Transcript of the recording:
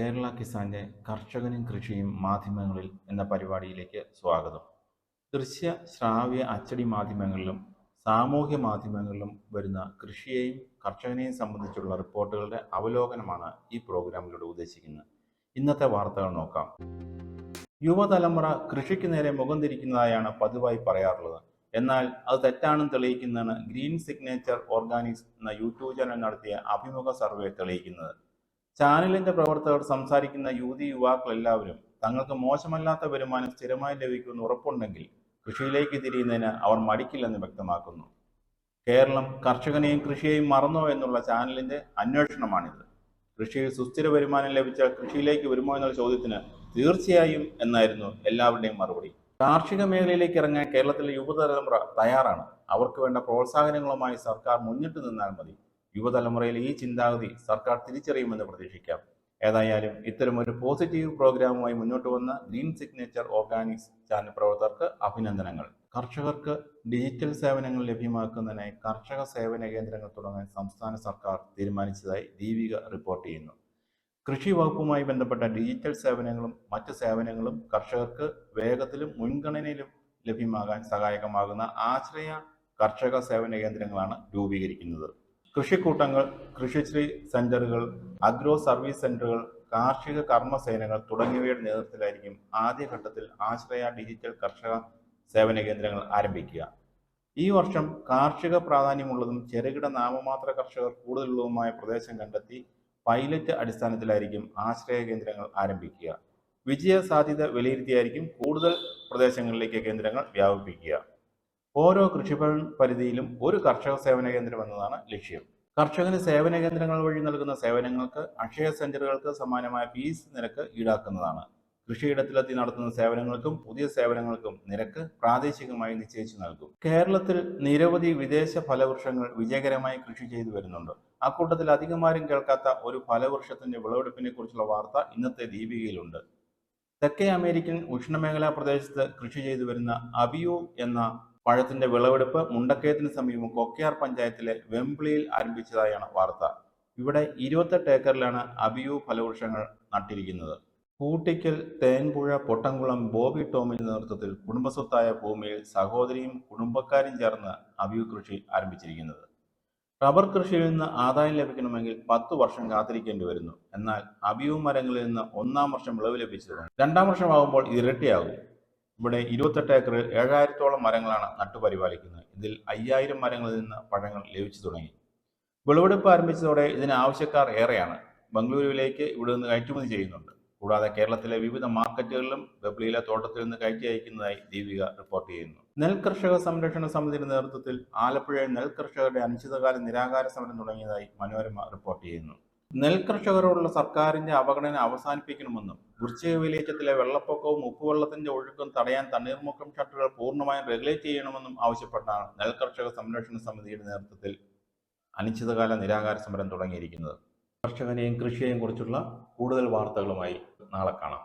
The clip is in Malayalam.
കേരള കിസാന്റെ കർഷകനും കൃഷിയും മാധ്യമങ്ങളിൽ എന്ന പരിപാടിയിലേക്ക് സ്വാഗതം. ദൃശ്യ ശ്രാവ്യ അച്ചടി മാധ്യമങ്ങളിലും സാമൂഹ്യ മാധ്യമങ്ങളിലും വരുന്ന കൃഷിയെയും കർഷകനെയും സംബന്ധിച്ചുള്ള റിപ്പോർട്ടുകളുടെ അവലോകനമാണ് ഈ പ്രോഗ്രാമിലൂടെ ഉദ്ദേശിക്കുന്നത്. ഇന്നത്തെ വാർത്തകൾ നോക്കാം. യുവതലമുറ കൃഷിക്ക് നേരെ മുഖം തിരിക്കുന്നതായാണ് പതിവായി പറയാറുള്ളത്. എന്നാൽ അത് തെറ്റാണെന്ന് തെളിയിക്കുന്നതാണ് ഗ്രീൻ സിഗ്നേച്ചർ ഓർഗാനിക്സ് എന്ന യൂട്യൂബ് ചാനൽ നടത്തിയ അഭിമുഖ സർവേ തെളിയിക്കുന്നത്. ചാനലിന്റെ പ്രവർത്തകർ സംസാരിക്കുന്ന യുവതി യുവാക്കൾ എല്ലാവരും തങ്ങൾക്ക് മോശമല്ലാത്ത വരുമാനം സ്ഥിരമായി ലഭിക്കുമെന്ന് ഉറപ്പുണ്ടെങ്കിൽ കൃഷിയിലേക്ക് തിരിയുന്നതിന് അവർ മടിക്കില്ലെന്ന് വ്യക്തമാക്കുന്നു. കേരളം കർഷകനെയും കൃഷിയെയും മറന്നോ എന്നുള്ള ചാനലിന്റെ അന്വേഷണമാണിത്. കൃഷിയിൽ സുസ്ഥിര വരുമാനം ലഭിച്ചാൽ കൃഷിയിലേക്ക് വരുമോ എന്നുള്ള ചോദ്യത്തിന് തീർച്ചയായും എന്നായിരുന്നു എല്ലാവരുടെയും മറുപടി. കാർഷിക മേഖലയിലേക്ക് ഇറങ്ങാൻ കേരളത്തിലെ യുവതലമുറ തയ്യാറാണ്. അവർക്ക് വേണ്ട പ്രോത്സാഹനങ്ങളുമായി സർക്കാർ മുന്നിട്ട് നിന്നാൽ മതി. യുവതലമുറയിലെ ഈ ചിന്താഗതി സർക്കാർ തിരിച്ചറിയുമെന്ന് പ്രതീക്ഷിക്കാം. ഏതായാലും ഇത്തരം ഒരു പോസിറ്റീവ് പ്രോഗ്രാമുമായി മുന്നോട്ട് വന്ന ഗ്രീൻ സിഗ്നേച്ചർ ഓർഗാനിക്സ് ചാനൽ പ്രവർത്തകർക്ക് അഭിനന്ദനങ്ങൾ. കർഷകർക്ക് ഡിജിറ്റൽ സേവനങ്ങൾ ലഭ്യമാക്കുന്നതിനായി കർഷക സേവന കേന്ദ്രങ്ങൾ തുടങ്ങാൻ സംസ്ഥാന സർക്കാർ തീരുമാനിച്ചതായി ദീപിക റിപ്പോർട്ട് ചെയ്യുന്നു. കൃഷി വകുപ്പുമായി ബന്ധപ്പെട്ട ഡിജിറ്റൽ സേവനങ്ങളും മറ്റ് സേവനങ്ങളും കർഷകർക്ക് വേഗത്തിലും മുൻഗണനയിലും ലഭ്യമാകാൻ സഹായകമാകുന്ന ആശ്രയ കർഷക സേവന കേന്ദ്രങ്ങളാണ് രൂപീകരിക്കുന്നത്. കൃഷിക്കൂട്ടങ്ങൾ കൃഷിശ്രീ സെന്ററുകൾ അഗ്രോ സർവീസ് സെന്ററുകൾ കാർഷിക കർമ്മസേനകൾ തുടങ്ങിയവയുടെ നേതൃത്വത്തിലായിരിക്കും ആദ്യഘട്ടത്തിൽ ആശ്രയ ഡിജിറ്റൽ കർഷക സേവന കേന്ദ്രങ്ങൾ ആരംഭിക്കുക. ഈ വർഷം കാർഷിക പ്രാധാന്യമുള്ളതും ചെറുകിട നാമമാത്ര കർഷകർ കൂടുതലുള്ളതുമായ പ്രദേശം കണ്ടെത്തി പൈലറ്റ് അടിസ്ഥാനത്തിലായിരിക്കും ആശ്രയ കേന്ദ്രങ്ങൾ ആരംഭിക്കുക. വിജയ സാധ്യത വിലയിരുത്തിയായിരിക്കും കൂടുതൽ പ്രദേശങ്ങളിലേക്ക് കേന്ദ്രങ്ങൾ വ്യാപിപ്പിക്കുക. ഓരോ കൃഷിഭവൻ പരിധിയിലും ഒരു കർഷക സേവന കേന്ദ്രം എന്നതാണ് ലക്ഷ്യം. കർഷകന് സേവന കേന്ദ്രങ്ങൾ വഴി നൽകുന്ന സേവനങ്ങൾക്ക് അക്ഷയ സെന്ററുകൾക്ക് സമാനമായ ഫീസ് നിരക്ക് ഈടാക്കുന്നതാണ്. കൃഷിയിടത്തിലെത്തി നടത്തുന്ന സേവനങ്ങൾക്കും പുതിയ സേവനങ്ങൾക്കും നിരക്ക് പ്രാദേശികമായി നിശ്ചയിച്ചു നൽകും. കേരളത്തിൽ നിരവധി വിദേശ ഫലവൃക്ഷങ്ങൾ വിജയകരമായി കൃഷി ചെയ്തു വരുന്നുണ്ട്. അക്കൂട്ടത്തിൽ അധികമാരും കേൾക്കാത്ത ഒരു ഫലവൃക്ഷത്തിന്റെ വിളവെടുപ്പിനെ കുറിച്ചുള്ള വാർത്ത ഇന്നത്തെ ദീപികയിലുണ്ട്. തെക്കേ അമേരിക്കൻ ഉഷ്ണമേഖലാ പ്രദേശത്ത് കൃഷി ചെയ്തു വരുന്ന അബിയു എന്ന പഴത്തിന്റെ വിളവെടുപ്പ് മുണ്ടക്കയത്തിന് സമീപം കൊക്കയാർ പഞ്ചായത്തിലെ വെമ്പിളിയിൽ ആരംഭിച്ചതായാണ് വാർത്ത. ഇവിടെ ഇരുപത്തെട്ട് ഏക്കറിലാണ് അബിയു ഫലവൃക്ഷങ്ങൾ നട്ടിരിക്കുന്നത്. കൂട്ടിക്കൽ തേൻപുഴ പൊട്ടംകുളം ബോബി ടോമിന്റെ നേതൃത്വത്തിൽ കുടുംബസ്വത്തായ ഭൂമിയിൽ സഹോദരിയും കുടുംബക്കാരും ചേർന്ന് അബിയു കൃഷി ആരംഭിച്ചിരിക്കുന്നത്. റബ്ബർ കൃഷിയിൽ നിന്ന് ആദായം ലഭിക്കണമെങ്കിൽ പത്ത് വർഷം കാത്തിരിക്കേണ്ടി വരുന്നു. എന്നാൽ അബിയു മരങ്ങളിൽ നിന്ന് ഒന്നാം വർഷം വിളവ് ലഭിച്ചു രണ്ടാം വർഷമാകുമ്പോൾ ഇരട്ടിയാകും. ഇവിടെ ഇരുപത്തെട്ട് ഏക്കറിൽ ഏഴായിരത്തോളം മരങ്ങളാണ് നട്ടുപരിപാലിക്കുന്നത്. ഇതിൽ അയ്യായിരം മരങ്ങളിൽ നിന്ന് പഴങ്ങൾ ലഭിച്ചു തുടങ്ങി. വിളവെടുപ്പ് ആരംഭിച്ചതോടെ ഇതിന് ആവശ്യക്കാർ ഏറെയാണ്. ബംഗളൂരുവിലേക്ക് ഇവിടെ നിന്ന് കയറ്റുമതി ചെയ്യുന്നുണ്ട്. കൂടാതെ കേരളത്തിലെ വിവിധ മാർക്കറ്റുകളിലും ബബ്ലിയിലെ തോട്ടത്തിൽ നിന്ന് കയറ്റി അയക്കുന്നതായി ദീപിക റിപ്പോർട്ട് ചെയ്യുന്നു. നെൽകർഷക സംരക്ഷണ സമിതിയുടെ നേതൃത്വത്തിൽ ആലപ്പുഴയിൽ നെൽകർഷകരുടെ അനിശ്ചിതകാല നിരാകാര സമരം തുടങ്ങിയതായി മനോരമ റിപ്പോർട്ട് ചെയ്യുന്നു. നെൽ കർഷകരോടുള്ള സർക്കാരിന്റെ അവഗണന അവസാനിപ്പിക്കണമെന്നും വൃശ്ചിക വിലയേറ്റത്തിലെ വെള്ളപ്പൊക്കവും ഉപ്പുവെള്ളത്തിന്റെ ഒഴുക്കും തടയാൻ തണ്ണീർമുക്കം ഷട്ടറുകൾ പൂർണമായും റെഗുലേറ്റ് ചെയ്യണമെന്നും ആവശ്യപ്പെട്ടാണ് നെൽകർഷക സംരക്ഷണ സമിതിയുടെ നേതൃത്വത്തിൽ അനിശ്ചിതകാല നിരാകാര സമരം തുടങ്ങിയിരിക്കുന്നത്. കർഷകനെയും കൃഷിയെയും കുറിച്ചുള്ള കൂടുതൽ വാർത്തകളുമായി നാളെ കാണാം.